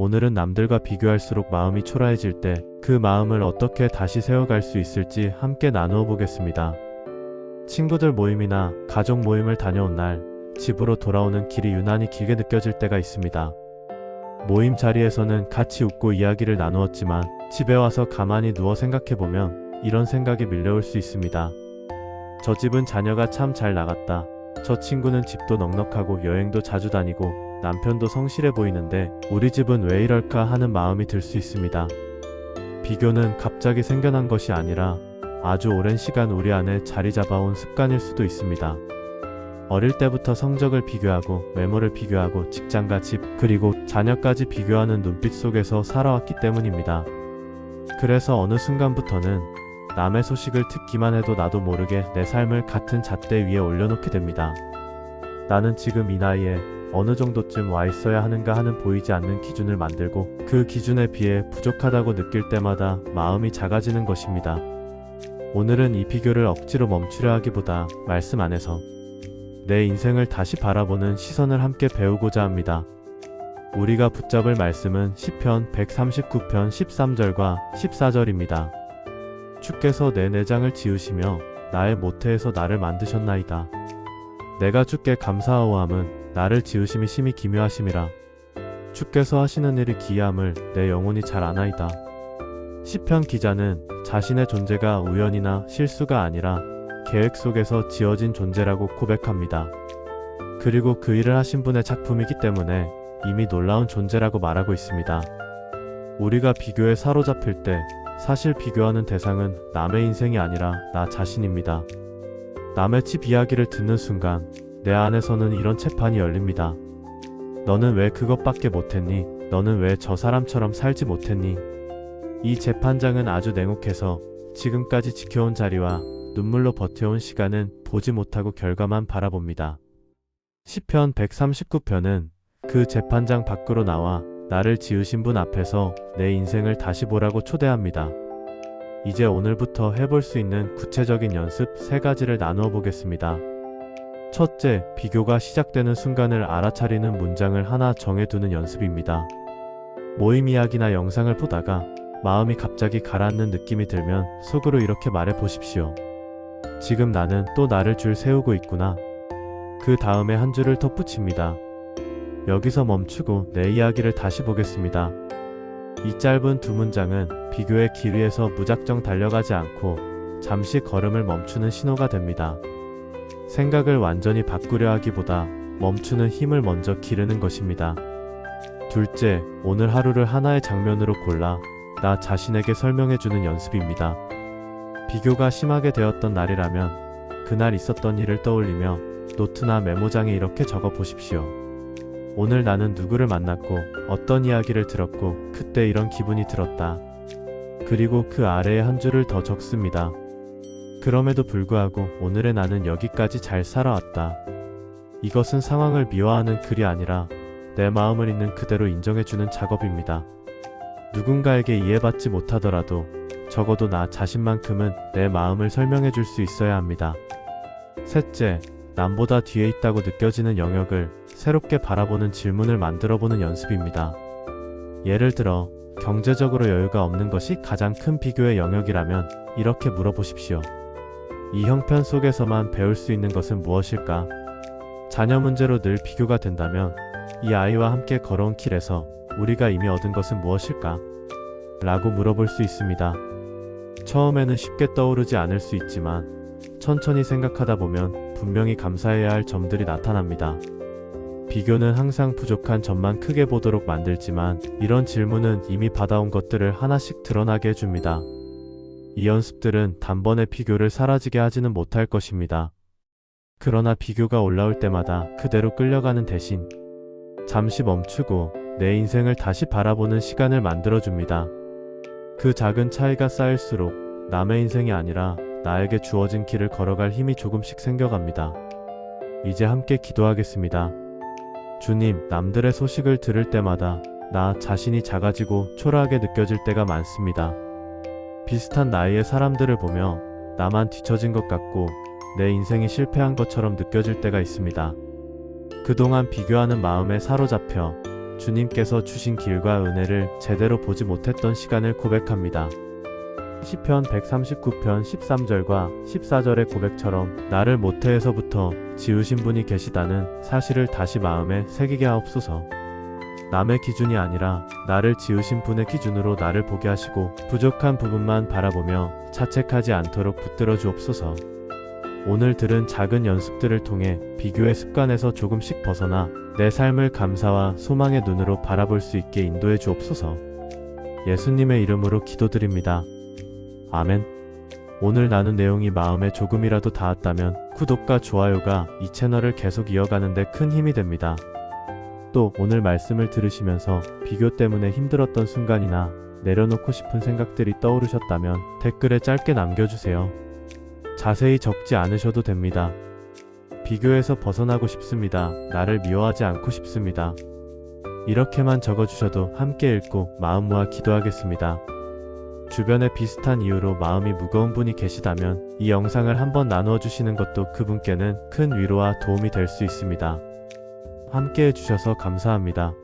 오늘은 남들과 비교할수록 마음이 초라해질 때 그 마음을 어떻게 다시 세워갈 수 있을지 함께 나누어 보겠습니다. 친구들 모임이나 가족 모임을 다녀온 날 집으로 돌아오는 길이 유난히 길게 느껴질 때가 있습니다. 모임 자리에서는 같이 웃고 이야기를 나누었지만 집에 와서 가만히 누워 생각해보면 이런 생각이 밀려올 수 있습니다. 저 집은 자녀가 참 잘 나갔다. 저 친구는 집도 넉넉하고 여행도 자주 다니고 남편도 성실해 보이는데 우리 집은 왜 이럴까 하는 마음이 들 수 있습니다. 비교는 갑자기 생겨난 것이 아니라 아주 오랜 시간 우리 안에 자리 잡아온 습관일 수도 있습니다. 어릴 때부터 성적을 비교하고 외모를 비교하고 직장과 집 그리고 자녀까지 비교하는 눈빛 속에서 살아왔기 때문입니다. 그래서 어느 순간부터는 남의 소식을 듣기만 해도 나도 모르게 내 삶을 같은 잣대 위에 올려놓게 됩니다. 나는 지금 이 나이에 어느 정도쯤 와 있어야 하는가 하는 보이지 않는 기준을 만들고 그 기준에 비해 부족하다고 느낄 때마다 마음이 작아지는 것입니다. 오늘은 이 비교를 억지로 멈추려 하기보다 말씀 안에서 내 인생을 다시 바라보는 시선을 함께 배우고자 합니다. 우리가 붙잡을 말씀은 시편 139편 13절과 14절입니다. 주께서 내 내장을 지으시며 나의 모태에서 나를 만드셨나이다. 내가 주께 감사하오함은 나를 지으심이 심히 기묘하심이라. 주께서 하시는 일이 기이함을 내 영혼이 잘 아나이다. 시편 기자는 자신의 존재가 우연이나 실수가 아니라 계획 속에서 지어진 존재라고 고백합니다. 그리고 그 일을 하신 분의 작품이기 때문에 이미 놀라운 존재라고 말하고 있습니다. 우리가 비교에 사로잡힐 때 사실 비교하는 대상은 남의 인생이 아니라 나 자신입니다. 남의 집 이야기를 듣는 순간 내 안에서는 이런 채판이 열립니다. 너는 왜 그것밖에 못했니? 너는 왜 저 사람처럼 살지 못했니? 이 재판장은 아주 냉혹해서 지금까지 지켜온 자리와 눈물로 버텨온 시간은 보지 못하고 결과만 바라봅니다. 시편 139편은 그 재판장 밖으로 나와 나를 지으신 분 앞에서 내 인생을 다시 보라고 초대합니다. 이제 오늘부터 해볼 수 있는 구체적인 연습 세 가지를 나누어 보겠습니다. 첫째, 비교가 시작되는 순간을 알아차리는 문장을 하나 정해두는 연습입니다. 모임 이야기나 영상을 보다가 마음이 갑자기 가라앉는 느낌이 들면 속으로 이렇게 말해 보십시오. 지금 나는 또 나를 줄 세우고 있구나. 그 다음에 한 줄을 덧붙입니다. 여기서 멈추고 내 이야기를 다시 보겠습니다. 이 짧은 두 문장은 비교의 길 위에서 무작정 달려가지 않고 잠시 걸음을 멈추는 신호가 됩니다. 생각을 완전히 바꾸려 하기보다 멈추는 힘을 먼저 기르는 것입니다. 둘째, 오늘 하루를 하나의 장면으로 골라 나 자신에게 설명해주는 연습입니다. 비교가 심하게 되었던 날이라면 그날 있었던 일을 떠올리며 노트나 메모장에 이렇게 적어 보십시오. 오늘 나는 누구를 만났고 어떤 이야기를 들었고 그때 이런 기분이 들었다. 그리고 그 아래에 한 줄을 더 적습니다. 그럼에도 불구하고 오늘의 나는 여기까지 잘 살아왔다. 이것은 상황을 미화하는 글이 아니라 내 마음을 있는 그대로 인정해주는 작업입니다. 누군가에게 이해받지 못하더라도 적어도 나 자신만큼은 내 마음을 설명해 줄 수 있어야 합니다. 셋째, 남보다 뒤에 있다고 느껴지는 영역을 새롭게 바라보는 질문을 만들어 보는 연습입니다. 예를 들어, 경제적으로 여유가 없는 것이 가장 큰 비교의 영역이라면 이렇게 물어보십시오. 이 형편 속에서만 배울 수 있는 것은 무엇일까? 자녀 문제로 늘 비교가 된다면 이 아이와 함께 걸어온 길에서 우리가 이미 얻은 것은 무엇일까? 라고 물어볼 수 있습니다. 처음에는 쉽게 떠오르지 않을 수 있지만 천천히 생각하다 보면 분명히 감사해야 할 점들이 나타납니다. 비교는 항상 부족한 점만 크게 보도록 만들지만 이런 질문은 이미 받아온 것들을 하나씩 드러나게 해줍니다. 이 연습들은 단번에 비교를 사라지게 하지는 못할 것입니다. 그러나 비교가 올라올 때마다 그대로 끌려가는 대신 잠시 멈추고 내 인생을 다시 바라보는 시간을 만들어줍니다. 그 작은 차이가 쌓일수록 남의 인생이 아니라 나에게 주어진 길을 걸어갈 힘이 조금씩 생겨갑니다. 이제 함께 기도하겠습니다. 주님, 남들의 소식을 들을 때마다 나 자신이 작아지고 초라하게 느껴질 때가 많습니다. 비슷한 나이의 사람들을 보며 나만 뒤처진 것 같고 내 인생이 실패한 것처럼 느껴질 때가 있습니다. 그동안 비교하는 마음에 사로잡혀 주님께서 주신 길과 은혜를 제대로 보지 못했던 시간을 고백합니다. 시편 139편 13절과 14절의 고백처럼 나를 모태에서부터 지으신 분이 계시다는 사실을 다시 마음에 새기게 하옵소서. 남의 기준이 아니라 나를 지으신 분의 기준으로 나를 보게 하시고 부족한 부분만 바라보며 자책하지 않도록 붙들어 주옵소서. 오늘 들은 작은 연습들을 통해 비교의 습관에서 조금씩 벗어나 내 삶을 감사와 소망의 눈으로 바라볼 수 있게 인도해 주옵소서. 예수님의 이름으로 기도드립니다. 아멘. 오늘 나눈 내용이 마음에 조금이라도 닿았다면 구독과 좋아요가 이 채널을 계속 이어가는데 큰 힘이 됩니다. 또 오늘 말씀을 들으시면서 비교 때문에 힘들었던 순간이나 내려놓고 싶은 생각들이 떠오르셨다면 댓글에 짧게 남겨주세요. 자세히 적지 않으셔도 됩니다. 비교에서 벗어나고 싶습니다. 나를 미워하지 않고 싶습니다. 이렇게만 적어주셔도 함께 읽고 마음 모아 기도하겠습니다. 주변에 비슷한 이유로 마음이 무거운 분이 계시다면 이 영상을 한번 나누어 주시는 것도 그분께는 큰 위로와 도움이 될 수 있습니다. 함께 해주셔서 감사합니다.